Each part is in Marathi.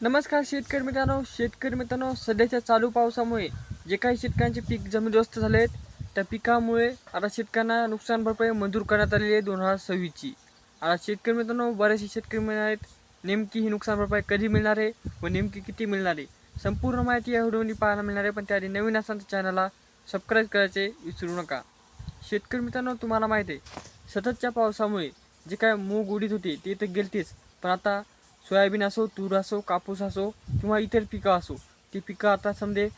नमस्कार शेतकरी मित्रांनो. शेतकरी मित्रांनो सध्याच्या चालू पावसामुळे जे काही शेतकऱ्यांचे पीक जमीनदोस्त झाले आहेत त्या पिकामुळे आता शेतकऱ्यांना नुकसान भरपाई मंजूर करण्यात आलेली आहे दोन हजार सव्वीसची. आता शेतकरी मित्रांनो बरेचसे शेतकरी मिळणार आहेत नेमकी ही नुकसान भरपाई कधी मिळणार आहे व नेमकी किती मिळणार आहे? संपूर्ण माहिती या व्हिडिओमध्ये पाहायला मिळणार आहे पण त्याआधी नवीन असाल तर चॅनलला सबस्क्राईब करायचे विसरू नका. शेतकरी मित्रांनो तुम्हाला माहिती आहे सततच्या पावसामुळे जे काय मूग उडीत होते ते तर गेलतेच पण आता सोयाबीन असो तूर असो कापूस असो किंवा इतर पिकं असो ती पिकं आता समजे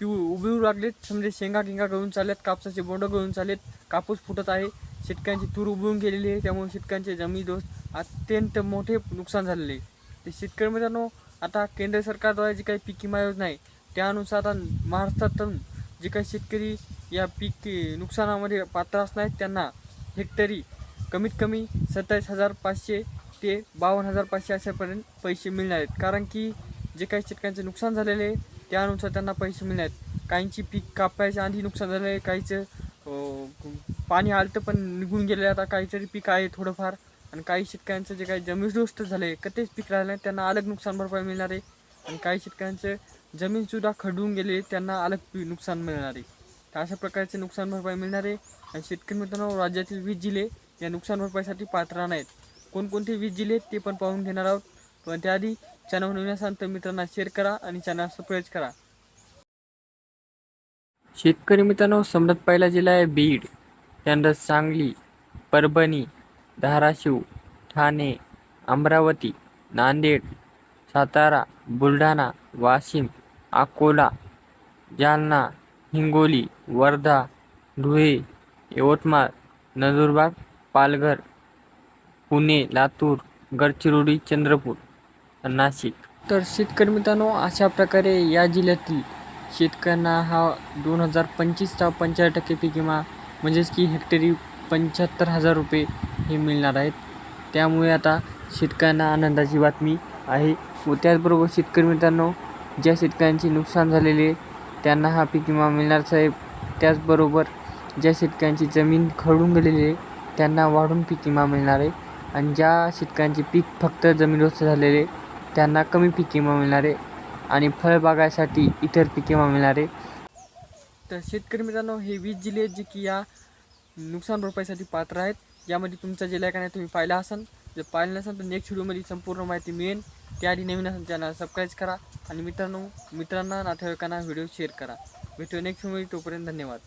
पिऊ उभीऊ लागलेत. समजे शेंगा गिंगा गळून चालल्यात कापसाचे बोंडं गळून चाललेत कापूस फुटत आहे शेतकऱ्यांची तूर उभळून गेलेली आहे त्यामुळे शेतकऱ्यांचे जमीन दोष अत्यंत मोठे नुकसान झालेले आहे. ते शेतकरी मित्रांनो आता केंद्र सरकारद्वारे जी काही पीक विमा योजना आहे त्यानुसार आता महाराष्ट्रातून जे काही शेतकरी या पीक नुकसानामध्ये पात्र असणार आहेत त्यांना हेक्टरी कमीत कमी सत्तावीस हजार पाचशे ते बावन्न हजार पाचशे अशापर्यंत पैसे मिळणार आहेत. कारण की जे काही शेतकऱ्यांचे नुकसान झालेले आहे त्यानुसार त्यांना पैसे मिळणार आहेत. काहींची पीक कापायच्या आधी नुकसान झालं आहे काहीचं पाणी आलं पण निघून गेले आता काहीतरी पीक आहे थोडंफार. आणि काही शेतकऱ्यांचं जे काही जमीनदोस्त आहे कतेच पीक राहिलं नाही त्यांना अलग नुकसान भरपाई मिळणार आहे. आणि काही शेतकऱ्यांचं जमीनसुद्धा खडून गेले त्यांना अलग पी- नुकसान मिळणार आहे. तर अशा प्रकारचे नुकसान भरपाई मिळणार आहे. आणि शेतकरी मित्रांनो राज्यातील वीस जिल्हे या नुकसान भरपाईसाठी पात्र नाहीत कोणकोणते वीज जिल्हे ते पण पाहून घेणार आहोत. पण त्याआधी चॅनल नवीन असाल तर मित्रांना शेअर करा आणि चॅनल सबस्क्राईब करा. शेतकरी मित्रांनो समृद्ध पहिला जिल्हा आहे बीड. त्यानंतर सांगली परभणी धाराशिव ठाणे अमरावती नांदेड सातारा बुलढाणा वाशिम अकोला जालना हिंगोली वर्धा धुळे यवतमाळ नंदुरबार पालघर पुणे लातूर गडचिरोली चंद्रपूर नाशिक. तर शेतकरी मित्रांनो अशा प्रकारे या जिल्ह्यातील शेतकऱ्यांना हा दोन हजार पंचवीसचा पंचाळीस टक्के पीक विमा म्हणजेच की हेक्टरी पंच्याहत्तर हजार रुपये हे मिळणार आहेत. त्यामुळे आता शेतकऱ्यांना आनंदाची बातमी आहे. व त्याचबरोबर शेतकरी मित्रांनो ज्या शेतकऱ्यांचे नुकसान झालेले त्यांना हा पीक विमा मिळणार साहेब. त्याचबरोबर ज्या शेतकऱ्यांची जमीन खरडून गेलेली आहे त्यांना वाढून पीक विमा मिळणार आहे. आणि ज्या शेतकऱ्यांचे पीक फक्त जमीनदोस्त झालेले त्यांना कमी पिके मिळणारे आणि फळबागासाठी इतर पिके मिळणारे. तर शेतकरी मित्रांनो हे वीस जिल्हे आहेत जे की या नुकसान भरपाईसाठी पात्र आहेत. यामध्ये तुमचा जिल्हा आहे का नाही तुम्ही पाहिला असाल जर पाहिलं नसेल तर नेक्स्ट व्हिडिओमध्ये संपूर्ण माहिती मिळेल. त्याआधी नवीन असेल चॅनल सबस्क्राईब करा. आणि मित्रांनो मित्रांना नातेवाईकांना व्हिडिओ शेअर करा. भेटूया नेक्स्ट व्हिडिओ तोपर्यंत धन्यवाद.